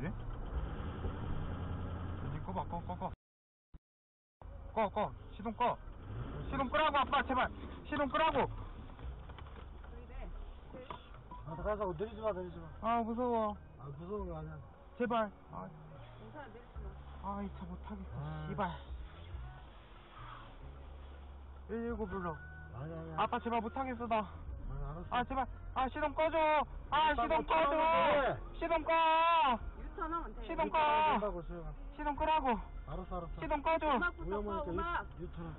이래? 이제 꺼봐 꺼 꺼 꺼. 꺼 꺼. 시동 꺼. 시동 끄라고 아빠 제발. 시동 끄라고. 아, 가자고 내리지 마, 내리지 마. 아 무서워. 아, 무서운 거 아니야. 제발. 아, 아, 이 차 못하겠어. 아. 씨발. 119 불러. 아니야, 아니야. 아빠 제발 못하겠어 나. 아, 알았어. 아 제발. 아 시동 꺼줘. 아 시동 못 꺼줘. 시동 꺼. 시동 꺼. 된다고, 수영아. 시동 끄라고. 알았어, 알았어. 시동 꺼줘. 음악 부터 꺼, 위험하니까 음악. 유, 유턴.